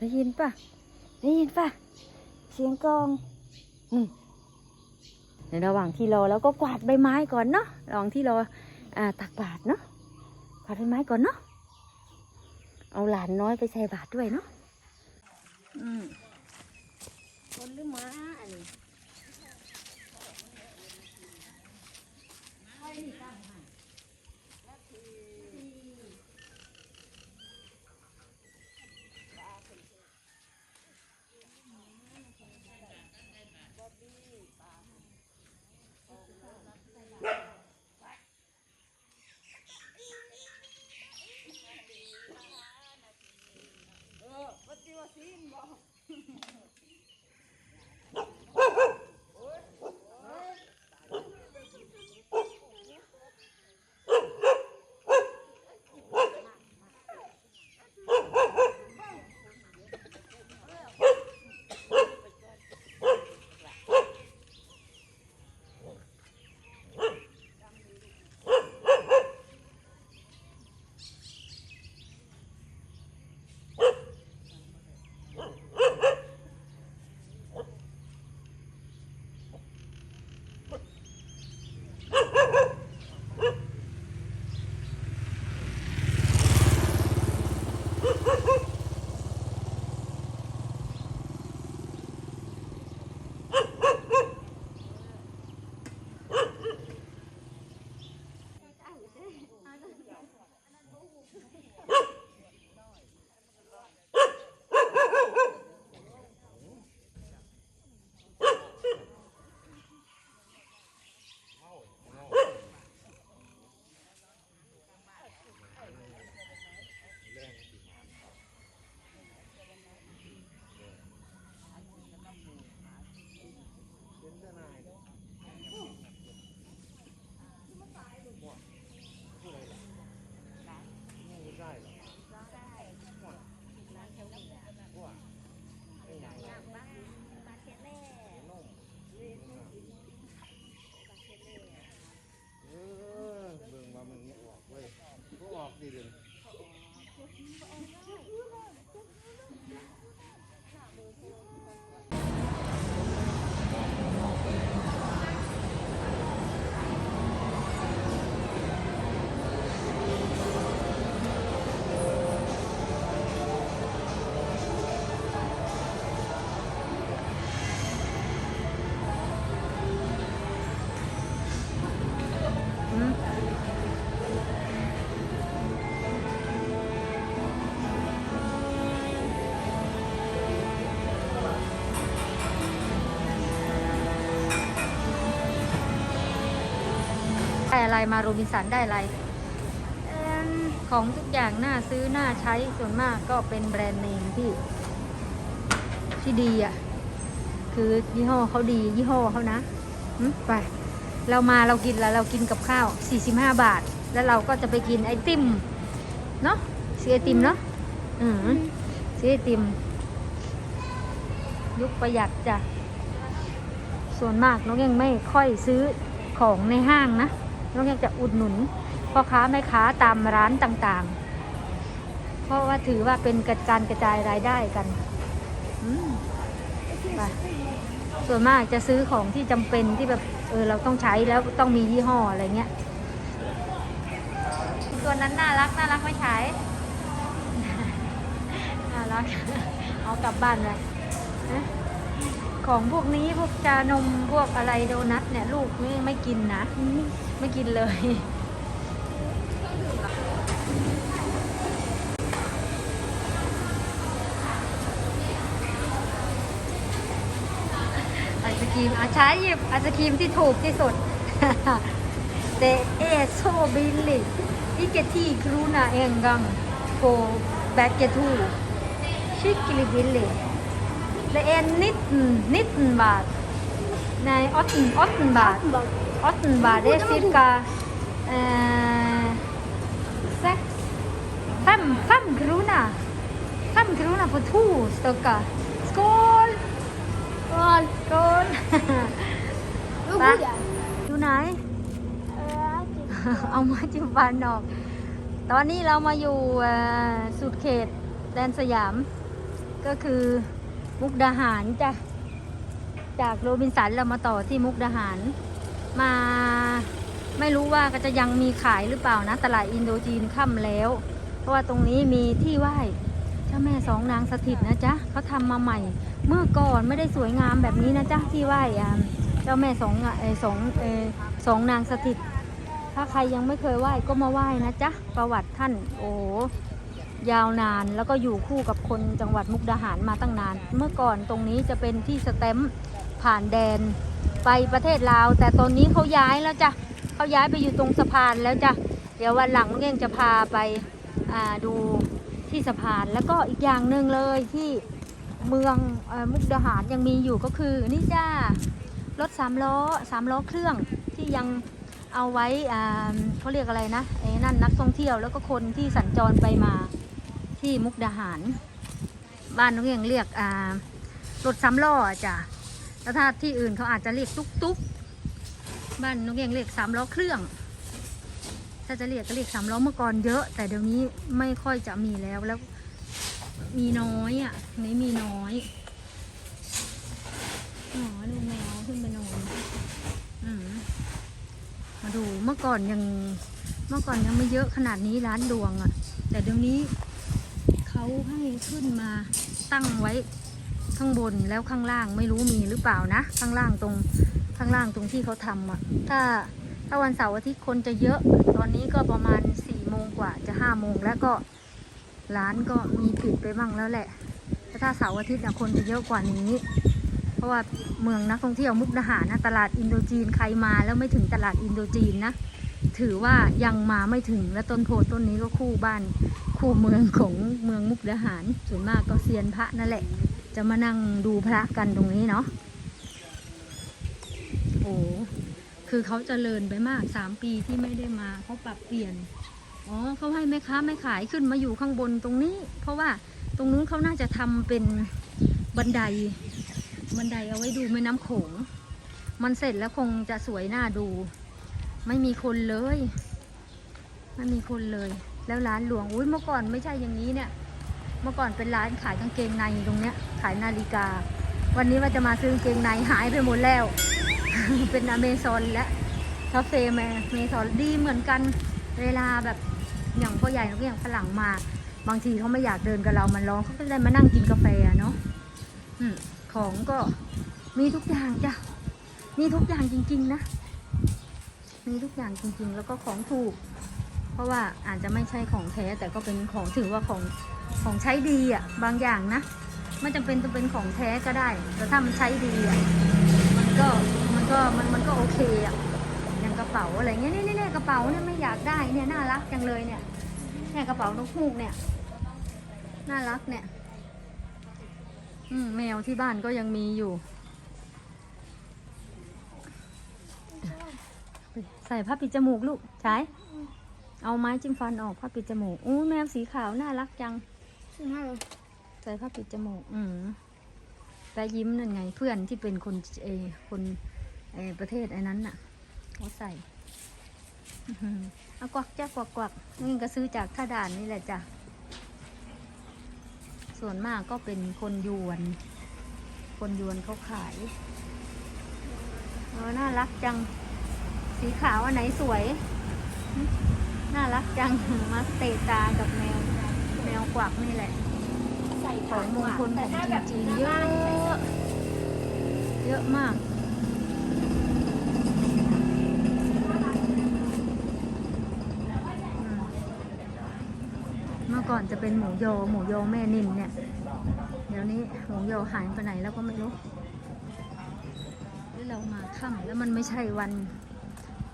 ได้ยินปะได้ยินปะเสียงกองอืมในระหว่างที่รอแล้วก็กวาดใบไม้ก่อนเนาะระหว่างที่รออ่าตักบาตรเนาะกวาดใบไม้ก่อนเนาะเอาหลานน้อยไปใส่บาตรด้วยเนาะอืมคนหรือม้าอันนี้ อะไรมาโรบินสันได้อะไรเอิ่มของทุกอย่างน่าซื้อน่าใช้ส่วนมากก็เป็นแบรนด์เนมที่ที่ดีอะ คือยี่ห้อเขาดี ยี่ห้อเขานะอืมไป เรามาเรากินแล้วเรากินกับข้าว 45 บาท แล้วเราก็จะไปกินไอติมเนาะซื้อไอติมเนาะอืมซื้อไอติม ยุคประหยัดจ้ะ ส่วนมากน้องยังไม่ค่อยซื้อของในห้างนะ น้องยังจะอุดหนุนพ่อค้าแม่ค้าตามร้านต่างๆ เพราะว่าถือว่าเป็นการกระจายรายได้กันไปส่วนมากจะซื้อของที่จำเป็นที่แบบเออเราต้องใช้แล้วต้องมียี่ห้ออะไรเงี้ยตัวนั้นน่ารักน่ารักไม่ใช้น่ารักเอากลับบ้านเลย ของพวกนี้พวกจานมพวกอะไรโดนัทเนี่ยลูกไม่ไม่กินนะ ไม่กินเลย ไอศครีมอาใช้หยิบไอศครีมที่ถูกที่สุดเตเอโซบิลลิอีเกที่ครูนาเองกังโกแบกเกทูชิคลิบิลลิ เลเอนนิดนิดบาทในออตออตบาทออตบาทเดซิกาเอ่อเซ็กฟมฟมครูนาฟมครูนา för två stycken skål skål skål ลูกไปผู้ใหญ่อยู่ไหนเออจิบเอามาจิ้มฟันออก ตอนนี้เรามาอยู่เอ่อสุดเขตแดนสยามก็คือ มุกดาหารจ้ะจากโรบินสันเรามาต่อที่มุกดาหาร มาไม่รู้ว่าก็จะยังมีขายหรือเปล่านะ ตลาดอินโดจีนค่ำแล้ว เพราะว่าตรงนี้มีที่ไหว้เจ้าแม่สองนางสถิตนะจ๊ะเขาทำมาใหม่ เมื่อก่อนไม่ได้สวยงามแบบนี้นะจ๊ะที่ไหว้เจ้าแม่สองอะเอสองเอสองนางสถิต ถ้าใครยังไม่เคยไหว้ก็มาไหว้นะจ๊ะประวัติท่านโอ้โห ยาวนานแล้วก็อยู่คู่กับคนจังหวัดมุกดาหารมาตั้งนาน เมื่อก่อนตรงนี้จะเป็นที่สแตมผ่านแดนไปประเทศลาว แต่ตอนนี้เขาย้ายแล้วจ้ะเขาย้ายไปอยู่ตรงสะพานแล้วจ้ะเดี๋ยววันหลังน้องเองจะพาไปาดูที่สะพานแล้วก็อีกอย่างหนึ่งเลยที่เมืองอมุกดาหารยังมีอยู่ก็คือนี่จ้ารถสามล้อสามล้อเครื่องที่ยังเอาไว้อ่าเขาเรียกอะไรนะไอ้นั่นนักท่องเที่ยวแล้วก็คนที่สัญจรไปมา ที่มุกดาหาร บ้านน้องเองเรียกอ่ารถสามล้อจ้ะแล้วถ้าที่อื่นเขาอาจจะเรียกตุ๊กตุ๊กบ้านน้องเองเรียกสามล้อเครื่อง ถ้าจะเรียกก็เรียกสามล้อเมื่อก่อนเยอะ แต่เดี๋ยวนี้ไม่ค่อยจะมีแล้วแล้ว มีน้อยอะนี่มีน้อยอ๋อดูแมวขึ้นไปนอนอืมมาดูเมื่อก่อนยังเมื่อก่อนยังไม่เยอะขนาดนี้ร้านดวงอะ่ะ แต่เดี๋ยวนี้ เขาให้ขึ้นมาตั้งไว้ข้างบนแล้วข้างล่างไม่รู้มีหรือเปล่านะ ข้างล่างตรงข้างล่างตรงที่เขาทำอะ ถ้าถ้าวันเสาร์อาทิตย์คนจะเยอะ ตอนนี้ก็ประมาณสี่โมงกว่าจะห้าโมงแล้วก็ร้านก็มีปิดไปบ้างแล้วแหละแต่ถ้าเสาร์อาทิตย์นะคนจะเยอะกว่านี้ เพราะว่าเมืองนักท่องเที่ยวมุกดาหารนะตลาดอินโดจีนใครมาแล้วไม่ถึงตลาดอินโดจีนนะ ถือว่ายังมาไม่ถึงและต้นโพต้นนี้ก็คู่บ้าน คู่เมืองของเมืองมุกดาหาร ส่วนมากก็เซียนพระนั่นแหละ จะมานั่งดูพระกันตรงนี้เนาะโอ้คือเขาจเจริญไปมากสามปีที่ไม่ได้มาเขาปรับเปลี่ยนอ๋อเขาให้แม่ค้าไม่ขายขึ้นมาอยู่ข้างบนตรงนี้ เพราะว่าตรงนู้นเขาน่าจะทำเป็นบันได บันไดเอาไว้ดูแม่น้ำโขง มันเสร็จแล้วคงจะสวยน่าดู ไม่มีคนเลย ไม่มีคนเลย แล้วร้านหลวงอุ้ยเมื่อก่อนไม่ใช่อย่างนี้เนี่ย เมื่อก่อนเป็นร้านขายกางเกงในตรงเนี้ย ขายนาฬิกา วันนี้ว่าจะมาซื้อกางเกงในหายไปหมดแล้ว เป็นอเมซอนและคาเฟ่แมเมซอนดีเหมือนกันเวลาแบบอย่างพ่อใหญ่ก็อย่างฝรั่งมา บางทีเขาไม่อยากเดินกับเรา มันร้อนเขาก็เลยมานั่งกินกาแฟเนาะอของก็มีทุกอย่างจ้ะ มีทุกอย่างจริง ๆ นะ มีทุกอย่างจริง ๆ แล้วก็ของถูก เพราะว่าอาจจะไม่ใช่ของแท้แต่ก็เป็นของถือว่าของของใช้ดีอะบางอย่างนะไม่จำเป็นต้องเป็นของแท้ก็ได้ แต่ถ้ามันใช้ดีอะมันก็มันก็มันมันก็โอเคอะอย่างกระเป๋าอะไรเงี้ยนี่นี่นี่กระเป๋าเนี่ยไม่อยากได้เนี่ยน่ารักจังเลยเนี่ยเนี่ยกระเป๋านกฮูกเนี่ยน่ารักเนี่ย อืมแมวที่บ้านก็ยังมีอยู่ใส่ผ้าปิดจมูกลูกใช้ เอาไม้จิ้มฟันออกผ้าปิดจมูกอู้แมวสีขาวน่ารักจังสิบห้าเลยใส่ผ้าปิดจมูก อืมแต่ยิ้มนั่นไง เพื่อนที่เป็นคนเออคนเออประเทศไอ้นั้นน่ะเขาใส่อื้อหือเอากวักจ้ากวักกวักนี่ก็ซื้อจากท่าด่านนี่แหละจ้ะ ส่วนมากก็เป็นคนยวน คนยวนเขาขายเออน่ารักจัง สีขาวอันไหนสวยหึ น่ารักจังมาเตะตากับแมว แมวกวักนี่แหละ ใส่ของมงคลของจีนเยอะเยอะมากเมื่อก่อนจะเป็นหมูโยหมูโยแม่นินเนี่ย เดี๋ยวนี้หมูโยหายไปไหนแล้วก็ไม่รู้เรามาค่ำแล้วมันไม่ใช่วัน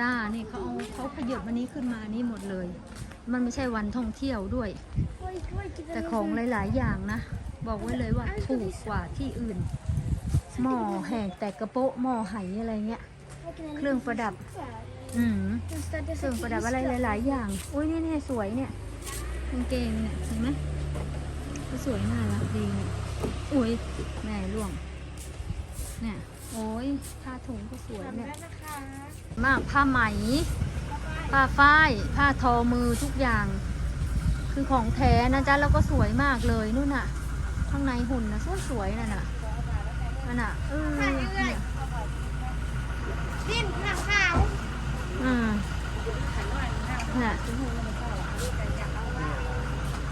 จ้า นี่เขาเอาเขาขยับวันนี้ขึ้นมานี่หมดเลย มันไม่ใช่วันท่องเที่ยวด้วย แต่ของหลาย ๆ อย่างนะ บอกไว้เลยว่าถูกกว่าที่อื่น หม้อแหกแต่กระโปะหม้อไหอะไรเงี้ย เครื่องประดับ อืมเครื่องประดับอะไรหลาย ๆ อย่างอุ้ยนี่เนี่ยสวยเนี่ยกางเกงเนี่ยเห็นไหมก็สวยน่ารักดีเนี่ยอุ้ยแม่ล่วง เนี่ย โอ้ยผ้าถุงก็สวยเนี่ยนะคะมากผ้าไหม ผ้าฝ้าย ผ้าทอมือทุกอย่าง คือของแท้นะจ๊ะแล้วก็สวยมากเลยนู่นน่ะ ข้างในหุ่นนะสวยๆนั่นน่ะนั่นน่ะเออเนี่ยดิ้นหนังขาวอืมน่ะ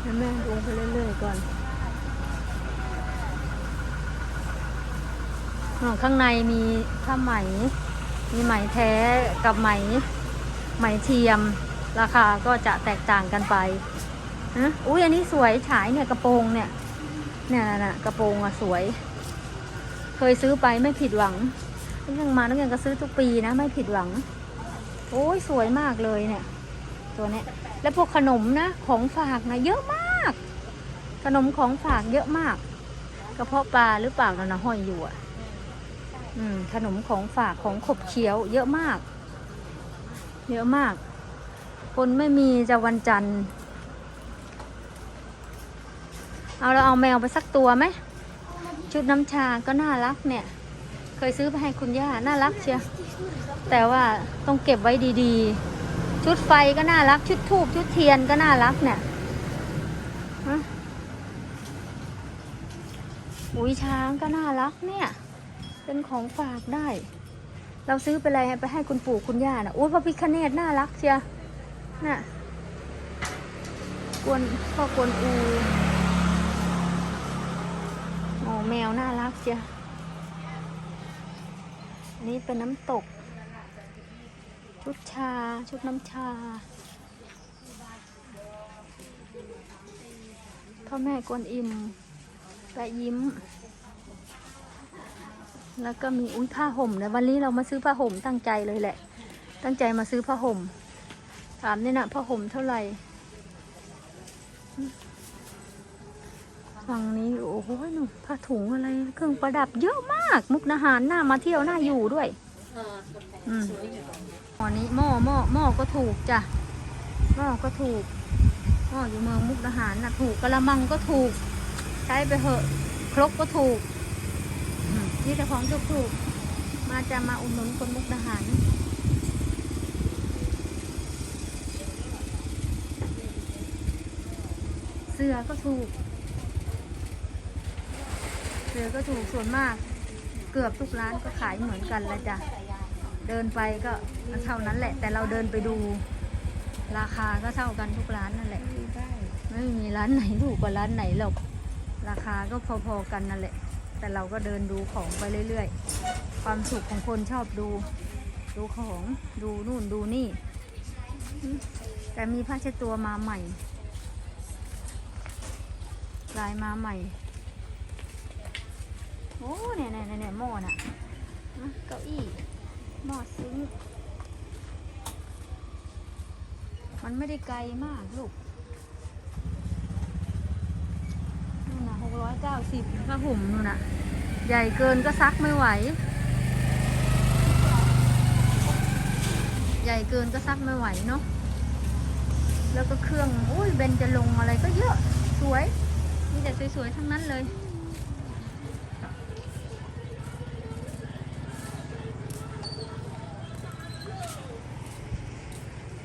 เดี๋ยวแม่ดูไปเรื่อยๆก่อนอ๋อ ข้างในมีผ้าไหม มีไหมแท้กับไหม ไหมเทียม ราคาก็จะแตกต่างกันไปฮะอุ้ยอันนี้สวยฉายเนี่ยกระโปรงเนี่ย เนี่ยน่ะกระโปรงอะสวย เคยซื้อไปไม่ผิดหวังนักยังมานักยังก็ซื้อทุกปีนะไม่ผิดหวัง โอ้ยสวยมากเลยเนี่ย ตัวเนี้ยแล้วพวกขนมนะของฝากนะเยอะมาก ขนมของฝากเยอะมากกระเพาะปลาหรือเปล่านะนะห้อยอยู่อะ ขนมของฝากของขบเคี้ยว เยอะมาก เยอะมาก คนไม่มีจะวันจันทร์ เอาเราเอาแมวไปสักตัวไหม ชุดน้ำชาก็น่ารักเนี่ย เคยซื้อไปให้คุณย่า น่ารักเชียว แต่ว่าต้องเก็บไว้ดีๆ ชุดไฟก็น่ารัก ชุดทูบชุดเทียนก็น่ารักเนี่ยฮะอุ้ยช้างก็น่ารักเนี่ย เป็นของฝากได้ เราซื้อไปอะไรไปให้คุณปู่คุณย่านะอุ้ยพระพิคเนตน่ารักเชียวน่ะกวนพ่อกวนอูโอ้แมวน่ารักเชียวอันนี้เป็นน้ำตก ชุดชา ชุดน้ำชาพ่อแม่กวนอิมแปะยิ้ม แล้วก็มีอุ้ยผ้าห่มนะวันนี้เรามาซื้อผ้าห่มตั้งใจเลยแหละ ตั้งใจมาซื้อผ้าห่ม ถามนี่นะผ้าห่มเท่าไหร่ฝั่งนี้โอ้โหหนูผ้าถุงอะไรเครื่องประดับเยอะมาก มุกนาหารน่ามาเที่ยวน่าอยู่ด้วยอืมหม้อนี้หม้อหม้อหม้อก็ถูกจ้ะหม้อก็ถูกหม้ออยู่เมืองมุกดาหารนะถูกกระมังก็ถูก ใช้ไปเหอะ ครกก็ถูกอื มนี่แต่ของถูกถูกๆมาจะมาอุดหนุนคนมุกดาหารเสื้อก็ถูก เสื้อก็ถูกส่วนมาก เกือบทุกร้านก็ขายเหมือนกันละจ้ะเดินไปก็เท่านั้นแหละ แต่เราเดินไปดู ราคาก็เท่ากันทุกร้านนั่นแหละไม่มีร้านไหนถูกกว่าร้านไหนหรอกราคาก็พอๆกันนั่นแหละ แต่เราก็เดินดูของไปเรื่อยๆ ความสุขของคนชอบดู ดูของดูนู่นดูนี่ แต่มีผ้าเช็ดตัวมาใหม่ ลายมาใหม่ โอ้เนี่ยเนี่ยเนี่ยหม้อน่ะอะเก้าอี้หม้อซิงมันไม่ได้ไกลมากลูกนู่นน่ะหก ร้อยเก้าสิบผ้าห่มนู่นน่ะ ใหญ่เกินก็ซักไม่ไหว ใหญ่เกินก็ซักไม่ไหวเนาะแล้วก็เครื่องอุ้ยเบนจะลงอะไรก็เยอะสวยมีแต่สวยๆทั้งนั้นเลย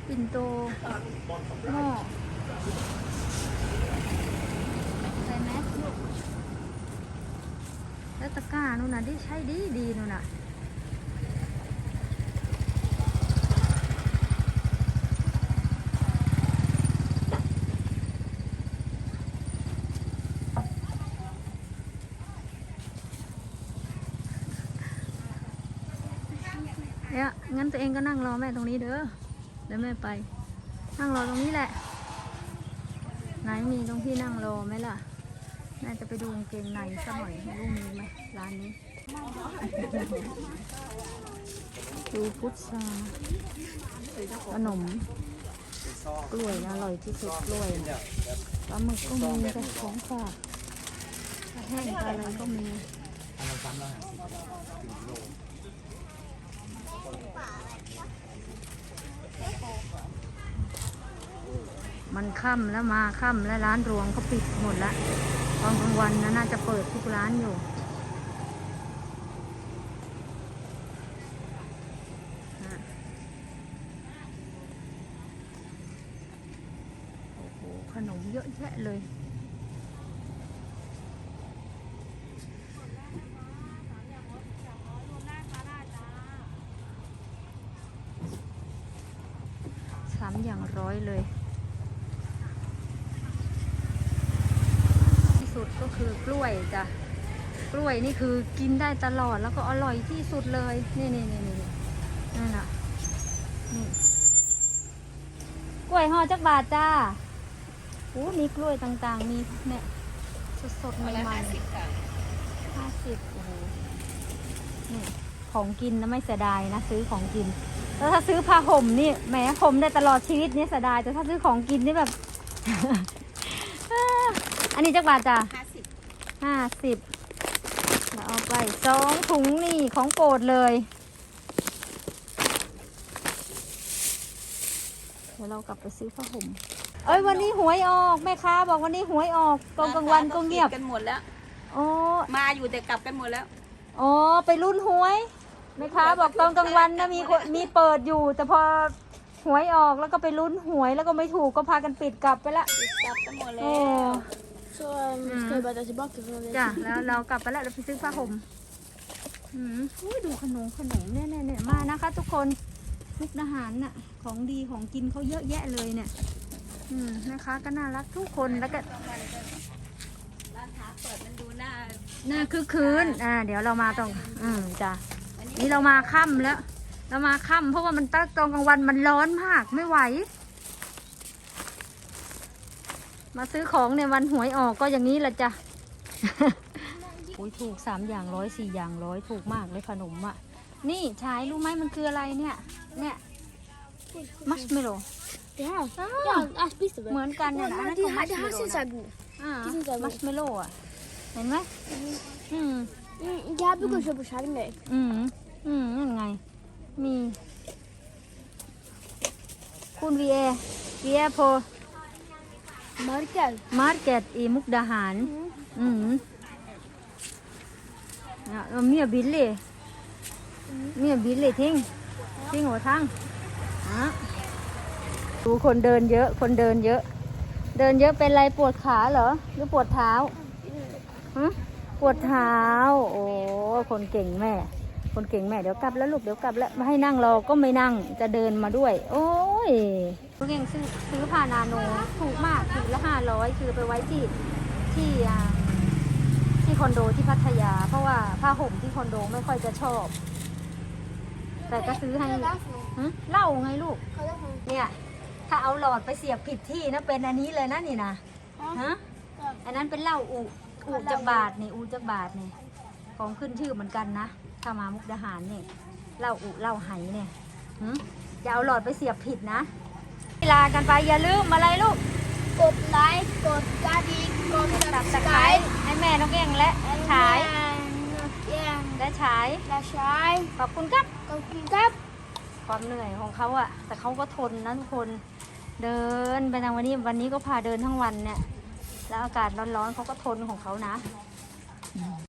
ปิ่นโตหม้อใส่แมสลูกแล้วตะกร้า นู่นน่ะที่ใช้ดีดีนู่นน่ะเนี่ยงั้นตัวเองก็นั่งรอแม่ตรงนี้เด้อ เดี๋ยวแม่ไป นั่งรอตรงนี้แหละ ไหนมีตรงที่นั่งรอไหมล่ะ แม่จะไปดูกางเกงในสักหน่อยไม่รู้มีไหมร้านนี้ ดูพุทราขนม กล้วยอร่อยที่สุดกล้วยปลาหมึกก็มีแต่ของฝากแห้งปลาอะไรก็มีมันค่ำแล้วมาค่ำแล้วร้านรวงก็ปิดหมดละ ตอนกลางวันนะน่าจะเปิดทุกร้านอยู่โอ้โหขนมเยอะแยะเลยสามอย่างร้อยเลย ก็คือกล้วยจ้ะกล้วยนี่คือกินได้ตลอดแล้วก็อร่อยที่สุดเลย นี่นี่นี่นี่นั่นน่ะนี่กล้วยห่อจักบาทจ้าโอ้มีกล้วยต่างๆ มีเนี่ยสดๆใหม่ๆห้าสิบโอ้โหนี่ของกินนะไม่เสียดายนะซื้อของกินแล้วถ้าซื้อผ้าห่มนี่แหมห่มได้ตลอดชีวิตนี่เสียดายแต่ถ้าซื้อของกินนี่แบบ อันนี้จักบาทจ้า ห้าสิบห้าสิบแล้วเอาไปสองถุงนี่ของโปรดเลย เดี๋ยวเรากลับไปซื้อผ้าห่ม เอ้ยวันนี้หวยออกแม่ค้าบอกวันนี้หวยออกตอนกลางวันก็เงียบ กันหมดแล้ว โอ้มาอยู่แต่กลับกันหมดแล้ว อ๋อไปรุ่นหวยแม่ค้าบอกตอนกลางวันนะมีคนมีเปิดอยู่ แต่พอหวยออกแล้วก็ไปลุ้นหวยแล้วก็ไม่ถูกก็พากันปิดกลับไปละ กลับกันหมดแล้โอ้ว Så um, ska vi bara dra tillbaka från det. จ้ะแล้วเรากลับไปแล้วเราไปซื้อผ้าห่มอืมอุ้ยดูขนมขนมเนี่ยเนี่ยเนี่ยมานะคะ ทุกคนมุกดาหารน่ะของดีของกินเขาเยอะแยะเลยเนี่ย อืมนะคะ ก็น่ารักทุกคนแล้วก็ร้านค้าเปิดมันดูหน้าหน้าคือคืนอ่า เดี๋ยวเรามาตรง อืมจ้ะนี่เรามาค่ำแล้ว เรามาค่ำเพราะว่ามันตั้งตอนกลางวันมันร้อนมากไม่ไหว มาซื้อของในวันหวยออกก็อย่างนี้แหละจ้ะ อุ้ยถูกสามอย่างร้อยสี่อย่างร้อยถูกมากเลยขนมอะ นี่ชายรู้ไหมมันคืออะไรเนี่ย เนี่ยมัชเมลโล่ Det här? Ah. Ja, aspis เหมือนกันเนี่ยนะอันนั้น det ของมั här, ช det เมล här โล่ ser så här god อ่าที่จริงจะรู้มัชเมลโล่อะเห็นไหมอืม mm, Det här brukar jag köpa på Chalmers. อืม อืมนั่นไง มี คุณวีเอวีเอโพ Marker. มาร์เก็ตอีมุกดาหาร อืมอะแล้วเมียบิลลี่เมียบิลลี่ทิ้งทิ้งหัวทั้งอะดูคนเดินเยอะ คนเดินเยอะ เดินเยอะเป็นไรปวดขาเหรอ หรือปวดเท้าฮะปวดเท้า โอ้คนเก่งแม่ คนเก่งแม่เดี๋ยวกลับแล้วลูกเดี๋ยวกลับแล้วไม่ให้นั่งรอก็ไม่นั่งจะเดินมาด้วย โอ้ย ลูกเก่งซื้อซื้อผ้านาโนถูกมากถือละห้าร้อยคือไปไว้ที่ที่อ่าที่คอนโดที่พัทยา เพราะว่าผ้าห่มที่คอนโดไม่ค่อยจะชอบ แต่ก็ซื้อให้หึเหล่าไงลูกเนี่ยถ้าเอาหลอดไปเสียบผิดที่นะเป็นอันนี้เลยนะนี่นะฮะอันนั้นเป็นเหล้าอุอุจักบาทนี่อุจักบาทนี่ของขึ้นชื่อเหมือนกันนะถ้ามามุกดาหารนี่เหล้าอุเหล้าไหเนี่ยหึอย่าเอาหลอดไปเสียบผิดนะ ลากันไปอย่าลืมอะไรลูก กดไลค์กดกระดิ่งกดสับสไครให้แม่น้องเก่งและฉายแย่งและฉายและใช้ขอบคุณครับขอบคุณครับ ความเหนื่อยของเขาอะแต่เขาก็ทนนะทุกคนเดินไปทางวันนี้วันนี้ก็พาเดินทั้งวันเนี่ย แล้วอากาศร้อนๆเขาก็ทนของเขานะ